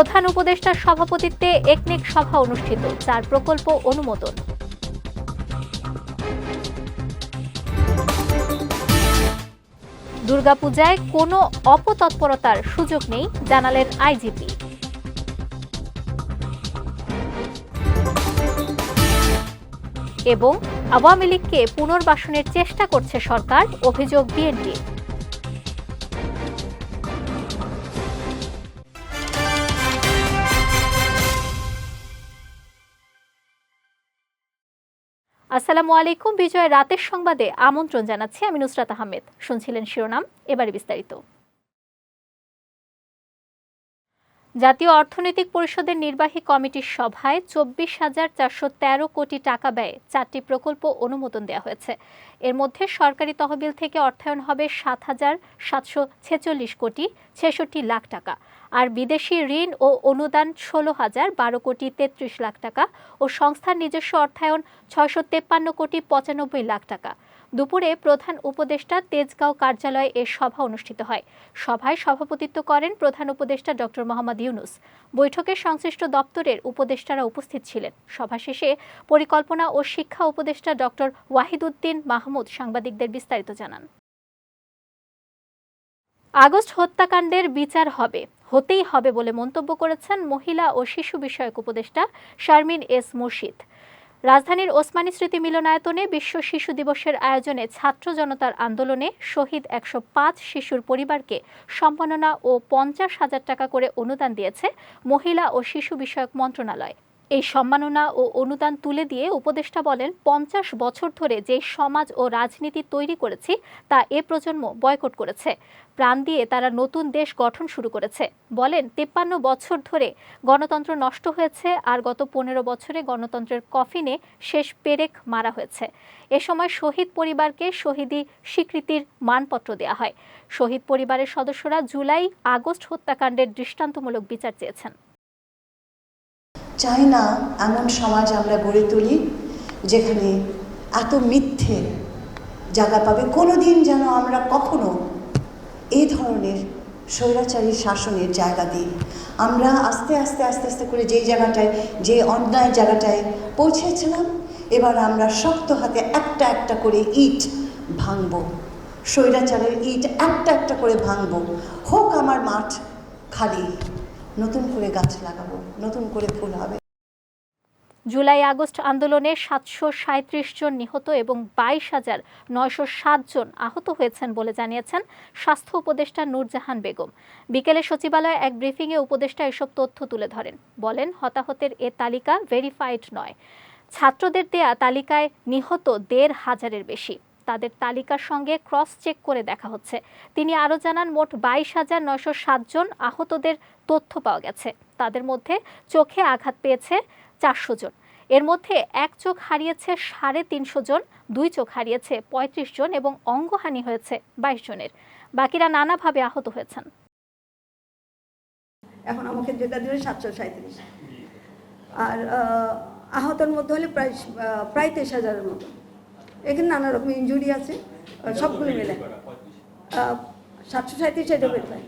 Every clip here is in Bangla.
প্রধান উপদেষ্টার সভাপতিত্বে একনেক সভা অনুষ্ঠিত চার প্রকল্প অনুমোদন। দুর্গাপূজায় কোনো অপতৎপরতার সুযোগ নেই, জানালেন আইজিপি। এবং আওয়ামী লীগকে পুনর্বাসনের চেষ্টা করছে সরকার, অভিযোগ বিএনপি। আসসালামু আলাইকুম। বিজয় রাতের সংবাদে আমন্ত্রণ জানাচ্ছি আমি নুসরাত আহমেদ। শুনছিলেন শিরোনাম এবারে বিস্তারিত। জাতীয় অর্থনৈতিক পরিষদের নির্বাহী কমিটির সভায় চব্বিশ হাজার চারশো তেরো কোটি টাকা ব্যয়ে চারটি প্রকল্প অনুমোদন দেওয়া হয়েছে। এর মধ্যে সরকারি তহবিল থেকে অর্থায়ন হবে সাত হাজার সাতশো ছেচল্লিশ কোটি ছেষট্টি লাখ টাকা আর বিদেশি ঋণ ও অনুদান ষোলো হাজার বারো কোটি তেত্রিশ লাখ টাকা ও সংস্থার নিজস্ব অর্থায়ন ছয়শো তেপ্পান্ন কোটি পঁচানব্বই লাখ টাকা। দুপুরে প্রধান উপদেষ্টা তেজগাঁও কার্যালয়ে এ সভা অনুষ্ঠিত হয়। সভায় সভাপতিত্ব করেন প্রধান উপদেষ্টা ডক্টর মোহাম্মদ ইউনুস। বৈঠকে সংশ্লিষ্ট দপ্তরের উপদেষ্টারা উপস্থিত ছিলেন। সভা শেষে পরিকল্পনা ও শিক্ষা উপদেষ্টা ডক্টর ওয়াহিদুদ্দিন মাহমুদ সাংবাদিকদের বিস্তারিত জানান। আগস্ট হত্যাকাণ্ডের বিচার হবে, হতেই হবে বলে মন্তব্য করেছেন মহিলা ও শিশু বিষয়ক উপদেষ্টা শারমিন এস মুর্শিদ। রাজধানীর ওসমানী স্মৃতি মিলনায়তনে বিশ্ব শিশু দিবসের আয়োজনে ছাত্র জনতার আন্দোলনে শহীদ একশো পাঁচ শিশুর পরিবারকে সম্মাননা ও পঞ্চাশ হাজার টাকা করে অনুদান দিয়েছে মহিলা ও শিশু বিষয়ক মন্ত্রণালয়। এই সম্মাননা ও অনুদান তুলে দিয়ে উপদেষ্টা বলেন, পঞ্চাশ বছর ধরে যে সমাজ ও রাজনীতি তৈরি করেছি, তা এ প্রজন্ম বয়কট করেছে। প্রাণ দিয়ে তারা নতুন দেশ গঠন শুরু করেছে। বলেন, তেপ্পান্ন বছর ধরে গণতন্ত্র নষ্ট হয়েছে আর গত পনেরো বছরে গণতন্ত্রের কফিনে শেষ পেরেক মারা হয়েছে। এ সময় শহীদ পরিবারকে শহীদি স্বীকৃতির মানপত্র দেওয়া হয়। শহীদ পরিবারের সদস্যরা জুলাই আগস্ট হত্যাকাণ্ডের দৃষ্টান্তমূলক বিচার চেয়েছেন। চাই না এমন সমাজ আমরা গড়ে তুলি যেখানে এত মিথ্যে জায়গা পাবে। কোনো দিন যেন আমরা কখনো এই ধরনের স্বৈরাচারী শাসনের জায়গা দিই। আমরা আস্তে আস্তে আস্তে আস্তে করে যেই জায়গাটায় যে অন্যায় জায়গাটায় পৌঁছেছিলাম, এবার আমরা শক্ত হাতে একটা একটা করে ইট ভাঙব। স্বৈরাচারের ইট একটা একটা করে ভাঙব। হোক আমার মাঠ খালি। নতুন করে গাছ লাগাবো, নতুন করে ফুল হবে। জুলাই, আগস্ট আন্দোলনে সাতশো সাঁত্রিশ জন নিহত এবং বাইশ হাজার নয়শো সাত জন আহত হয়েছেন বলে জানিয়েছেন স্বাস্থ্য উপদেষ্টা নূরজাহান বেগম। বিকেলে সচিবালয়ে এক ব্রিফিংয়ে উপদেষ্টা এসব তথ্য তুলে ধরেন। বলেন, হতাহতের এ তালিকা ভেরিফাইড নয়। ছাত্রদের দেয়া তালিকায় নিহত দেড় হাজারের বেশি। তাদের তালিকার সঙ্গে ক্রস চেক করে দেখা হচ্ছে। তিনি আরও জানান, মোট বাইশ হাজার নয়শো সাতজন আহতদের তথ্য পাওয়া গেছে। তাদের মধ্যে চোখে আঘাত পেয়েছে চারশো জন। এর মধ্যে এক চোখ হারিয়েছে সাড়ে তিনশো জন, দুই চোখ হারিয়েছে পঁয়ত্রিশ জন এবং অঙ্গহানি হয়েছে বাইশ জনের। বাকিরা নানাভাবে আহত হয়েছেন। এখন আমাকে যেটা দিল সাতশো সাঁত্রিশ আর আহতের মধ্যে হলে প্রায় প্রায় তেইশ হাজারের মতো। এখানে নানা রকম ইঞ্জুরি আছে সবগুলো মিলে। সাতশো সাঁত্রিশ এটা ভেরিফাই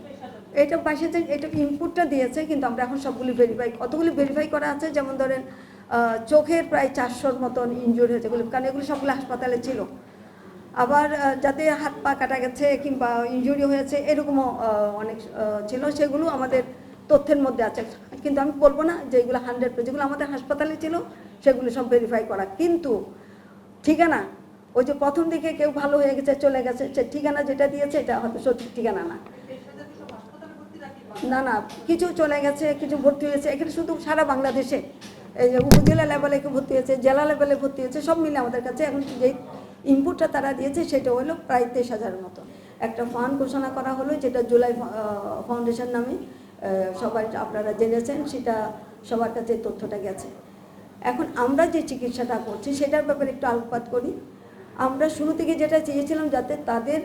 এটা পাশে যে এটা ইনপুটটা দিয়েছে, কিন্তু আমরা এখন সবগুলি ভেরিফাই কতগুলি ভেরিফাই করা আছে? যেমন ধরেন চোখের প্রায় চারশোর মতন ইনজুরি হয়েছে, এগুলো কারণ এগুলো সবগুলো হাসপাতালে ছিল। আবার যাতে হাত পা কাটা গেছে কিংবা ইনজুরি হয়েছে, এরকমও অনেক ছিল। সেগুলো আমাদের তথ্যের মধ্যে আছে। কিন্তু আমি বলব না যে এগুলো হান্ড্রেড যেগুলো আমাদের হাসপাতালে ছিল, সেগুলো সব ভেরিফাই করা। কিন্তু ঠিকানা ওই যে প্রথম দিকে কেউ ভালো হয়ে গেছে, চলে গেছে সে ঠিকানা যেটা দিয়েছে, এটা হয়তো সঠিক ঠিকানা না। না না, কিছু চলে গেছে, কিছু ভর্তি হয়েছে, এখানে শুধু সারা বাংলাদেশে। এই যে উপজেলা লেভেলে ভর্তি হয়েছে, জেলা লেভেলে ভর্তি হয়েছে, সব মিলে আমাদের কাছে এখন যেই ইনপুটটা তারা দিয়েছে, সেটা হলো প্রায় তেইশ হাজারের মতো। একটা ফান্ড ঘোষণা করা হলো, যেটা জুলাই ফাউন্ডেশন নামে সবাই আপনারা জেনেছেন, সেটা সবার কাছে তথ্যটা গেছে। এখন আমরা যে চিকিৎসাটা করছি, সেটার ব্যাপারে একটু আলোকপাত করি। আমরা শুরু থেকে যেটা চেয়েছিলাম যাতে তাদের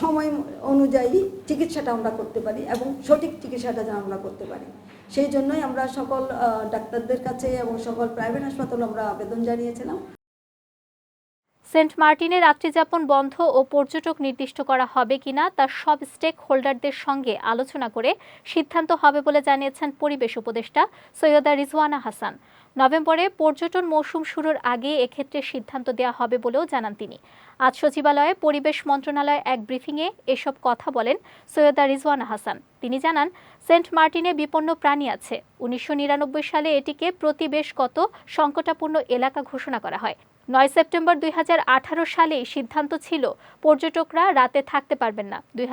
সময় অনুযায়ী চিকিৎসাটা আমরা করতে পারি এবং সঠিক চিকিৎসাটা যেন আমরা করতে পারি। সেই জন্যই আমরা সকল ডাক্তারদের কাছে এবং সকল প্রাইভেট হাসপাতালে আমরা আবেদন জানিয়েছিলাম। সেন্ট মার্টিনে রাত্রিযাপন বন্ধ ও পর্যটক নির্দিষ্ট করা হবে কিনা তা সব স্টেক হোল্ডারদের সঙ্গে আলোচনা করে সিদ্ধান্ত হবে বলে জানিয়েছেন পরিবেশ উপদেষ্টা সৈয়দা রিজওয়ানা হাসান। নভেম্বরে পর্যটন মৌসুম শুরুর আগে এক্ষেত্রে সিদ্ধান্ত দেওয়া হবে বলেও জানান তিনি। আজ সচিবালয়ে পরিবেশ মন্ত্রণালয় এক ব্রিফিংয়ে এসব কথা বলেন সৈয়দা রিজওয়ান হাসান। তিনি জানান, সেন্ট মার্টিনে বিপন্ন প্রাণী আছে। উনিশশো নিরানব্বই সালে এটিকে প্রতিবেশগত সংকটাপূর্ণ এলাকা ঘোষণা করা হয়। নয় সেপ্টেম্বর দুই সালেই সিদ্ধান্ত ছিল, পর্যটকরা রাতে থাকতে পারবেন না। দুই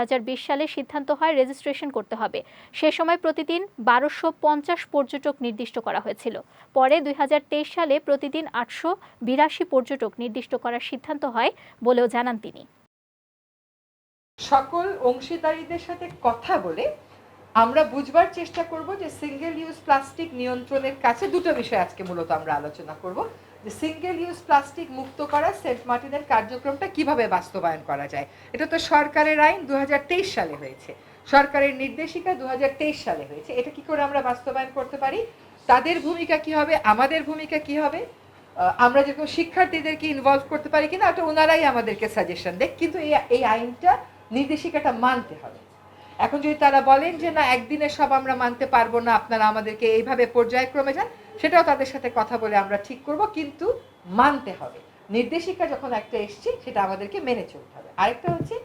সালে সিদ্ধান্ত হয় রেজিস্ট্রেশন করতে হবে। সে সময় প্রতিদিন বারোশো পর্যটক নির্দিষ্ট করা হয়েছিল। পরে দুই সালে প্রতিদিন আটশো বিরাশি পর্যটক নির্দিষ্ট করার সিদ্ধান্ত হয় বলেও জানান তিনি। সকল অংশীদারীদের সাথে কথা বলে আমরা বুঝবার চেষ্টা করব যে সিঙ্গেল ইউজ প্লাস্টিক নিয়ন্ত্রণের কাছে দুটো বিষয় আজকে মূলত আমরা আলোচনা করব। সিঙ্গেল ইউজ প্লাস্টিক মুক্ত করা সেন্ট মার্টিনের কার্যক্রমটা কীভাবে বাস্তবায়ন করা যায়? এটা তো সরকারের আইন দুহাজার তেইশ সালে হয়েছে। সরকারের নির্দেশিকা দুহাজার তেইশ সালে হয়েছে। এটা কি করে আমরা বাস্তবায়ন করতে পারি? তাদের ভূমিকা কি হবে? আমাদের ভূমিকা কি হবে? আমরা যেরকম শিক্ষার্থীদেরকে ইনভলভ করতে পারি কিনা ওটা ওনারাই আমাদেরকে সাজেশন দেখ। কিন্তু এই এই আইনটা, নির্দেশিকাটা মানতে হবে। এখন যদি তারা বলেন যে না, একদিনে সব আমরা মানতে পারব না, আপনারা আমাদেরকে এইভাবে পর্যায়ক্রমে যান সেটাও তাদের সাথে কথা বলে আমরা ঠিক করব, কিন্তু মানতে হবে। নির্দেশিকা যখন একটা এসছে, সেটা আমাদেরকে মেনে চলতে হবে। আরেকটা হচ্ছে,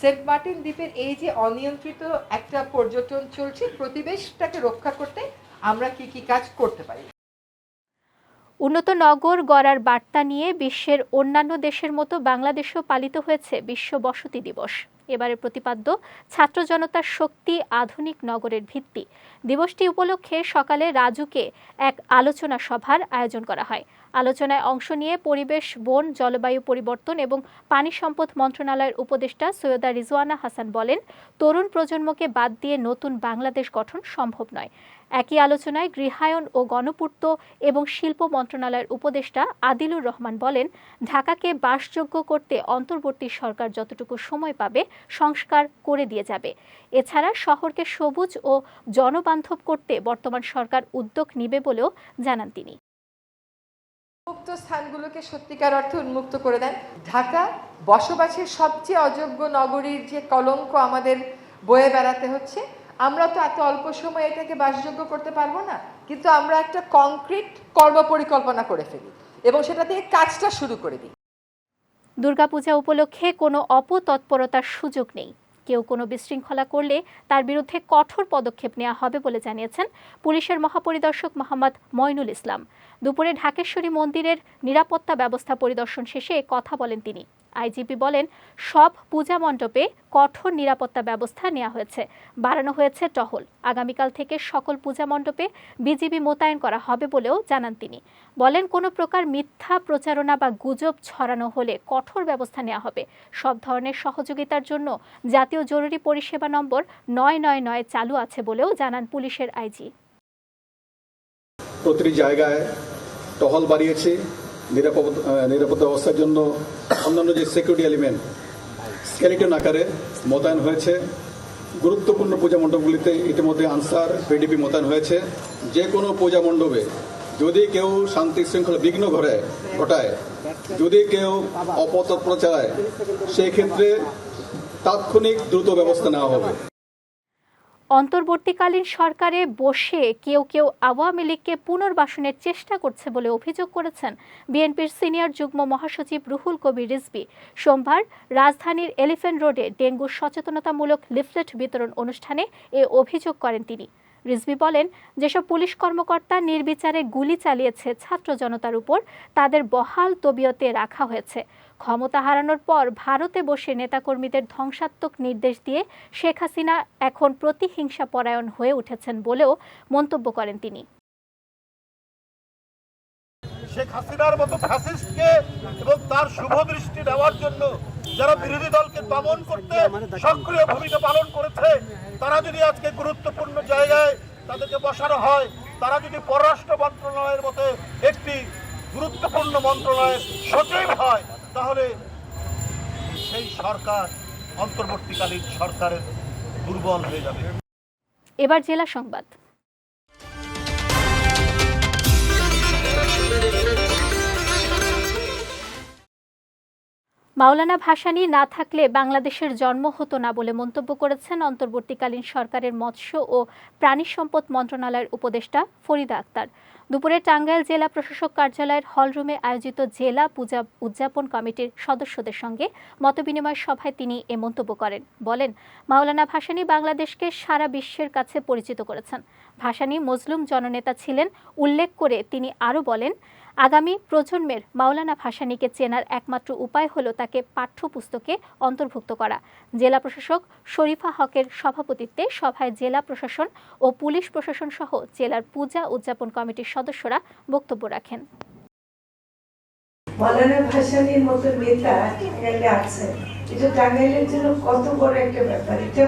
সেন্ট মার্টিন দ্বীপের এই যে অনিয়ন্ত্রিত একটা পর্যটন চলছে, প্রতিবেশটাকে রক্ষা করতে আমরা কি কি কাজ করতে পারি? উন্নত নগর গড়ার বার্তা নিয়ে বিশ্বের অন্যান্য দেশের মতো বাংলাদেশেও পালিত হয়েছে বিশ্ব বসতি দিবস। এবারের প্রতিপাদ্য, ছাত্র জনতার শক্তি আধুনিক নগরের ভিত্তি। দিবসটি উপলক্ষে সকালে রাজুকে এক আলোচনা সভার আয়োজন করা হয়। আলোচনায় অংশ নিয়ে পরিবেশ, বন, জলবায়ু পরিবর্তন এবং পানি সম্পদ মন্ত্রণালয়ের উপদেষ্টা সৈয়দা রিজওয়ানা হাসান বলেন, তরুণ প্রজন্মকে বাদ দিয়ে নতুন বাংলাদেশ গঠন সম্ভব নয়। একই আলোচনায় গৃহায়ন ও গণপূর্ত এবং শিল্প মন্ত্রণালয়ের উপদেষ্টা আদিলুর রহমান বলেন, ঢাকাকে বাসযোগ্য করতে অন্তর্বর্তী সরকার যতটুকু সময় পাবে সংস্কার করে দিয়ে যাবে। এছাড়া শহরকে সবুজ ও জনবান্ধব করতে বর্তমান সরকার উদ্যোগ নিবে বলেও জানান তিনি। মুক্ত স্থানগুলোকে সত্যিকার অর্থে উন্মুক্ত করে দেন। ঢাকা বসবাসের সবচেয়ে অযোগ্য নগরীর যে কলঙ্ক আমাদের বয়ে বেড়াতে হচ্ছে আমরা তো এত অল্প সময়ে এটাকে বাসযোগ্য করতে পারব না, কিন্তু আমরা একটা কংক্রিট কর্মপরিকল্পনা করে ফেলি এবং সেটা দিয়ে কাজটা শুরু করে দিই। দুর্গাপূজা উপলক্ষে কোনো অপতৎপরতার সুযোগ নেই। কেউ কোনো বিশৃঙ্খলা করলে তার বিরুদ্ধে কঠোর পদক্ষেপ নেওয়া হবে বলে জানিয়েছেন পুলিশের মহাপরিদর্শক মোহাম্মদ ময়নুল ইসলাম। দুপুরে ঢাকেশ্বরী মন্দিরের নিরাপত্তা ব্যবস্থা পরিদর্শন শেষে কথা বলেন তিনি। আইজিপি বলেন, সব পূজা মণ্ডপে কঠোর নিরাপত্তা ব্যবস্থা নেওয়া হয়েছে, বাড়ানো হয়েছে টহল। আগামীকাল থেকে সকল পূজা মণ্ডপে বিজিবি মোতায়েন করা হবে বলেও জানান তিনি। বলেন, কোনো প্রকার মিথ্যা প্রচারণা বা গুজব ছড়ানো হলে কঠোর ব্যবস্থা নেওয়া হবে। সব ধরনের সহযোগিতার জন্য জাতীয় জরুরি পরিষেবা নম্বর নয় নয় নয় চালু আছে বলেও জানান পুলিশের আইজি। প্রতিটি জায়গায় টহল বাড়িয়েছে নিরাপদ নিরাপত্তা ব্যবস্থার জন্য অন্যান্য যে সিকিউরিটি এলিমেন্ট স্কেলিটন আকারে মোতায়েন হয়েছে। গুরুত্বপূর্ণ পূজা মণ্ডপগুলিতে ইতিমধ্যে আনসার পিডিপি মোতায়েন হয়েছে। যে কোনো পূজা মণ্ডপে যদি কেউ শান্তি শৃঙ্খলা বিঘ্ন ঘটায় ঘটায়, যদি কেউ অপতৎপর চালায় সেই ক্ষেত্রে তাৎক্ষণিক দ্রুত ব্যবস্থা নেওয়া হবে। অন্তর্বর্তীকালীন সরকারে বসে কেউ কেউ আওয়ামী লীগকে পুনর্বাসনের চেষ্টা করছে বলে অভিযোগ করেছেন বিএনপির সিনিয়র যুগ্ম মহাসচিব রুহুল কবির রিজভী। সোমবার রাজধানীর এলিফ্যান্ট রোডে ডেঙ্গু সচেতনতামূলক লিফলেট বিতরণ অনুষ্ঠানে এ অভিযোগ করেন তিনি। রিজভী বলেন, যেসব পুলিশ কর্মকর্তা নির্বিচারে গুলি চালিয়েছে ছাত্র জনতার উপর, তাদের বহাল তবিয়তে রাখা হয়েছে। ক্ষমতা হারানোর পর ভারতে বসে নেতাকর্মীদের ধ্বংসাত্মক নির্দেশ দিয়ে শেখ হাসিনা এখন প্রতিহিংসা পরায়ণ হয়ে উঠেছেন বলেও মন্তব্য করেন তিনি। শেখ হাসিনার মতো ফ্যাসিস্টকে এবং তার শুভ দৃষ্টি নেওয়ার জন্য যারা বিরোধী দলকে দমন করতে সক্রিয় ভূমিকা পালন করেছে, তারা যদি আজকে গুরুত্বপূর্ণ জায়গায় তাদেরকে বসানো হয়, তারা যদি পররাষ্ট্র মন্ত্রণালয়ের মতো একটি গুরুত্বপূর্ণ মন্ত্রণালয়ের সচিব হয় তাহলে সেই সরকার অন্তর্বর্তীকালীন সরকারের দুর্বল হয়ে যাবে। এবার জেলা সংবাদ। মাওলানা ভাসানী না থাকলে বাংলাদেশের জন্ম হতো না বলে মন্তব্য করেছেন অন্তর্বর্তীকালীন সরকারের মৎস্য ও প্রাণী সম্পদ মন্ত্রণালয়ের উপদেষ্টা ফরিদা আক্তার। দুপুরে টাঙ্গাইল জেলা প্রশাসক কার্যালয়ের হলরুমে আয়োজিত জেলা পূজা উদযাপন কমিটির সদস্যদের সঙ্গে মতবিনিময় সভায় তিনি এ মন্তব্য করেন। বলেন, মাওলানা ভাসানী বাংলাদেশকে সারা বিশ্বের কাছে পরিচিত করেছেন। ভাসানী মজলুম জননেতা ছিলেন। উল্লেখ করে তিনি আরও বলেন আগামী প্রজন্মের মাওলানা ভাসানীকে চেনার একমাত্র উপায় হলো তাকে পাঠ্যপুস্তকে অন্তর্ভুক্ত করা। জেলা প্রশাসক শরীফা হকের সভাপতিত্বে সভায় জেলা প্রশাসন ও পুলিশ প্রশাসন সহ জেলার পূজা উদযাপন কমিটির সদস্যরা বক্তব্য রাখেন। মৌলানা ভাসানির মতো নেতা টাঙ্গাইলে আছে এটা টাঙ্গাইলের জন্য কত বড় একটা ব্যাপার। এটা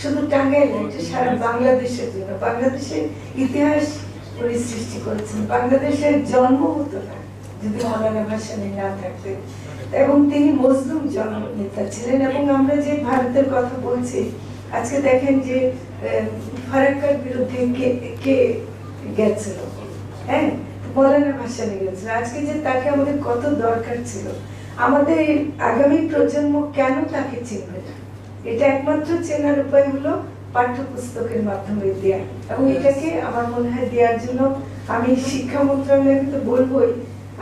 শুধু টাঙ্গাইল এটা সারা বাংলাদেশের জন্য। বাংলাদেশের ইতিহাস সৃষ্টি করেছেন। বাংলাদেশের জন্ম হতো না যদি মৌলানা ভাসানি না থাকতেন। এবং তিনি মজলুম জননেতা ছিলেন এবং আমরা যে ভারতের কথা বলছি, আজকে দেখেন যে ফারাক্কার বিরুদ্ধে কে কে গেছিল? হ্যাঁ মৌলানা ভাসানি গেছিল। আজকে যে তাকে আমাদের কত দরকার ছিল, আমাদের আগামী প্রজন্ম কেন তাকে চিনবে না? এটা একমাত্র চেনার উপায় হলো পাঠ্যপুস্তকের মাধ্যমে দেয়া। এবং এটাকে আমার মনে হয় দেওয়ার জন্য আমি শিক্ষা মন্ত্রণালয়কে তো বলবোই।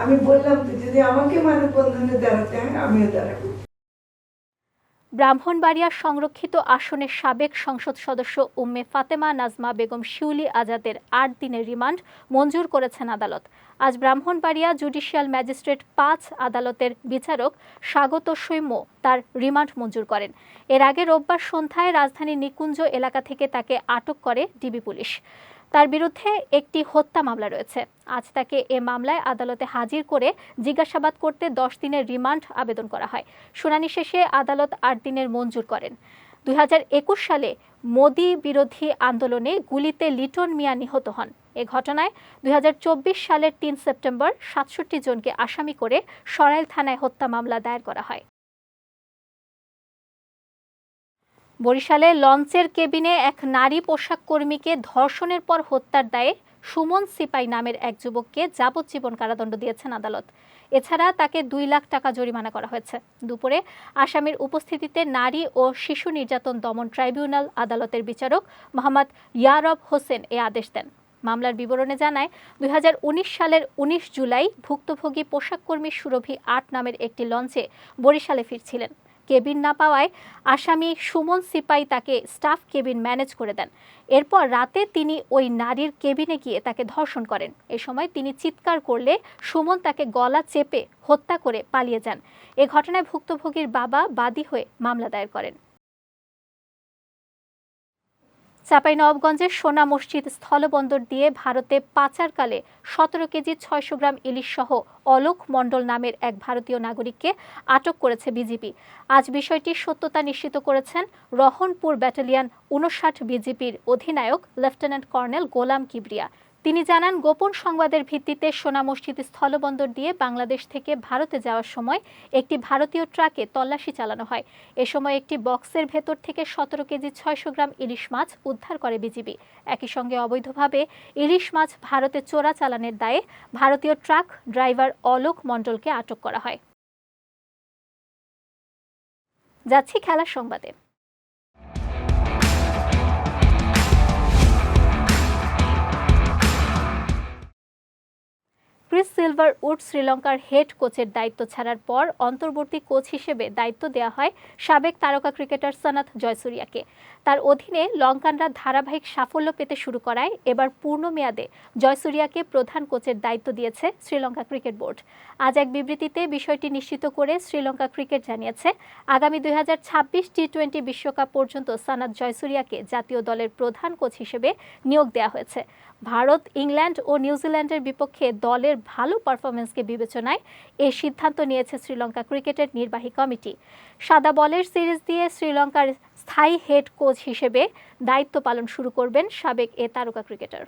আমি বললাম তো যদি আমাকে মানববন্ধনে দাঁড়াতে হয়, আমিও দাঁড়াবো। ব্রাহ্মণবাড়িয়ার সংরক্ষিত আসনের সাবেক সংসদ সদস্য উম্মে ফাতেমা নাজমা বেগম শিউলি আজাদের আট দিনের রিমান্ড মঞ্জুর করেছেন আদালত। আজ ব্রাহ্মণবাড়িয়া জুডিশিয়াল ম্যাজিস্ট্রেট পাঁচ আদালতের বিচারক স্বাগত সৈম্য তার রিমান্ড মঞ্জুর করেন। এর আগে রোববার সন্ধ্যায় রাজধানীর নিকুঞ্জ এলাকা থেকে তাকে আটক করে ডিবি পুলিশ। তার বিরুদ্ধে একটি হত্যা মামলা রয়েছে। আজ তাকে এ মামলায় আদালতে হাজির করে জিজ্ঞাসাবাদ করতে দশ দিনের রিমান্ড আবেদন করা হয়। শুনানি শেষে আদালত আট দিনের মঞ্জুর করেন। দুই হাজার একুশ সালে মোদি বিরোধী আন্দোলনে গুলিতে লিটন মিয়া নিহত হন। এ ঘটনায় দুই হাজার চব্বিশ সালের তিন সেপ্টেম্বর সাতষট্টি জনকে আসামি করে সরাইল থানায় হত্যা মামলা দায়ের করা হয়। বরিশালে লঞ্চের কেবিনে এক নারী পোশাক কর্মীকে ধর্ষণের পর হত্যার দায়ে সুমন সিপাই নামের এক যুবককে যাবজ্জীবন কারাদণ্ড দিয়েছেন আদালত। এছাড়া তাকে দুই লাখ টাকা জরিমানা করা হয়েছে। দুপুরে আসামির উপস্থিতিতে নারী ও শিশু নির্যাতন দমন ট্রাইব্যুনাল আদালতের বিচারক মোহাম্মদ ইয়ারব হোসেন এ আদেশ দেন। মামলার বিবরণে জানায়, দুই হাজার উনিশ সালের ১৯ জুলাই ভুক্তভোগী পোশাক কর্মী সুরভি আট নামের একটি লঞ্চে বরিশালে ফিরছিলেন। কেবিন না পাওয়ায় আসামি সুমন সিপাই তাকে স্টাফ কেবিন ম্যানেজ করে দেন। এরপর রাতে তিনি ওই নারীর কেবিনে গিয়ে তাকে ধর্ষণ করেন। এ সময় তিনি চিৎকার করলে সুমন তাকে গলা চেপে হত্যা করে পালিয়ে যান। এ ঘটনায় ভুক্তভোগীর বাবা বাদী হয়ে মামলা দায়ের করেন। চাঁপাইনবাবগঞ্জের সোনা মসজিদ স্থলবন্দর দিয়ে ভারতে পাচারকালে সতেরো কেজি ছয়শো গ্রাম ইলিশ সহ অলোক মণ্ডল নামের এক ভারতীয় নাগরিককে আটক করেছে বিজিবি আজ বিষয়টির সত্যতা নিশ্চিত করেছেন রহনপুর ব্যাটালিয়ান উনষাট বিজিপির অধিনায়ক লেফটেন্যান্ট কর্নেল গোলাম কিবরিয়া। তিনি জানান, গোপন সংবাদের ভিত্তিতে সোনা মসজিদ স্থলবন্দর দিয়ে বাংলাদেশ থেকে ভারতে যাওয়ার সময় একটি ভারতীয় ট্রাকে তল্লাশি চালানো হয়। এ সময় একটি বক্সের ভেতর থেকে সতেরো কেজি ছয়শো গ্রাম ইলিশ মাছ উদ্ধার করে বিজিবি। একই সঙ্গে অবৈধভাবে ইলিশ মাছ ভারতে চোরা চালানের দায়ে ভারতীয় ট্রাক ড্রাইভার অলোক মণ্ডলকে আটক করা হয়। যাচ্ছি খেলার সংবাদে। ক্রিস সিলভার উড শ্রীলঙ্কার হেড কোচের দায়িত্ব ছাড়ার পর অন্তর্বর্তী কোচ হিসেবে দায়িত্ব দেওয়া হয় সাবেক তারকা ক্রিকেটার সনাথ জয়সুরিয়াকে। তার অধীনে লঙ্কানরা ধারাবাহিক সাফল্য পেতে শুরু করায়, এবার পূর্ণ মেয়াদে জয়সুরিয়াকে প্রধান কোচের দায়িত্ব দিয়েছে শ্রীলঙ্কা ক্রিকেট বোর্ড। আজ এক বিবৃতিতে বিষয়টি নিশ্চিত করে শ্রীলঙ্কা ক্রিকেট জানিয়েছে, আগামী দুই হাজার ছাব্বিশ টি টোয়েন্টি বিশ্বকাপ পর্যন্ত সনাথ জয়সুরিয়াকে জাতীয় দলের প্রধান কোচ হিসেবে নিয়োগ দেওয়া হয়েছে। ভারত, ইংল্যান্ড ও নিউজিল্যান্ডের বিপক্ষে দলের ভালো পারফরমেন্সকে বিবেচনায় এই সিদ্ধান্ত নিয়েছে শ্রীলঙ্কা ক্রিকেটের নির্বাহী কমিটি। সাদা বলের সিরিজ দিয়ে শ্রীলঙ্কার স্থায়ী হেড কোচ হিসেবে দায়িত্ব পালন শুরু করবেন সাবেক এ তারকা ক্রিকেটার।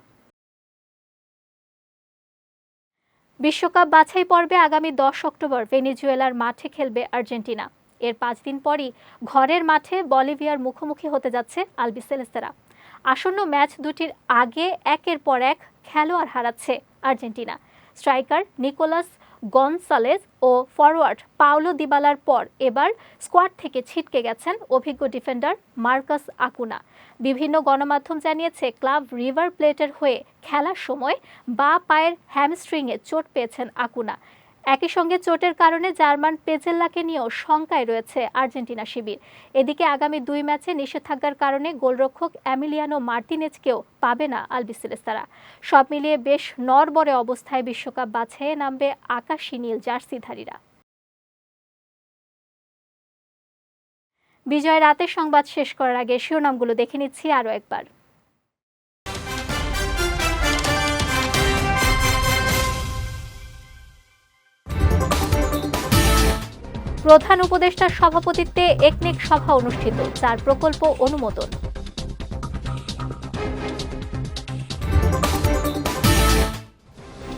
বিশ্বকাপ বাছাই পর্বে আগামী দশ অক্টোবর ভেনিজুয়েলার মাঠে খেলবে আর্জেন্টিনা। এর পাঁচ দিন পরই ঘরের মাঠে বলিভিয়ার মুখোমুখি হতে যাচ্ছে আলবিসেলেস্তেরা আসন্ন ম্যাচ দুটির আগে একের পর এক খেলোয়াড় হারাচ্ছে আর্জেন্টিনা। স্ট্রাইকার নিকোলাস গনসালেজ ও ফরওয়ার্ড পাওলো দিবালার পর এবার স্কোয়াড থেকে ছিটকে গেছেন অভিজ্ঞ ডিফেন্ডার মার্কাস আকুনা। বিভিন্ন গণমাধ্যম জানিয়েছে, ক্লাব রিভার প্লেটের হয়ে খেলার সময় বা পায়ের হ্যামস্ট্রিংয়ে চোট পেয়েছেন আকুনা। একই সঙ্গে চোটের কারণে জার্মান পেজেল্লাকে নিয়েও শঙ্কায় রয়েছে আর্জেন্টিনা শিবির। এদিকে আগামী দুই ম্যাচে নিষেধাজ্ঞার কারণে গোলরক্ষক অ্যামিলিয়ানো মার্টিনেজকেও পাবে না আলবিসেলেস্তারা সব মিলিয়ে বেশ নরবরে অবস্থায় বিশ্বকাপ বাছাইয়ে নামবে আকাশি নীল জার্সিধারীরা। বিজয় রাতের সংবাদ শেষ করার আগে শিরোনামগুলো দেখে নিচ্ছি আরও একবার। প্রধান উপদেষ্টার সভাপতিত্বে একনেক সভা অনুষ্ঠিত চার প্রকল্প অনুমোদন।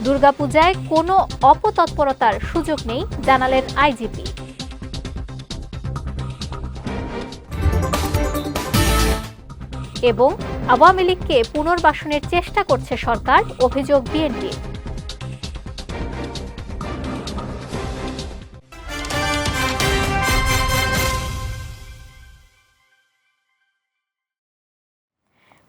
দুর্গাপূজায় কোনো অপতৎপরতার সুযোগ নেই, জানালেন আইজিপি। এবং আওয়ামী লীগকে পুনর্বাসনের চেষ্টা করছে সরকার, অভিযোগ বিএনপি।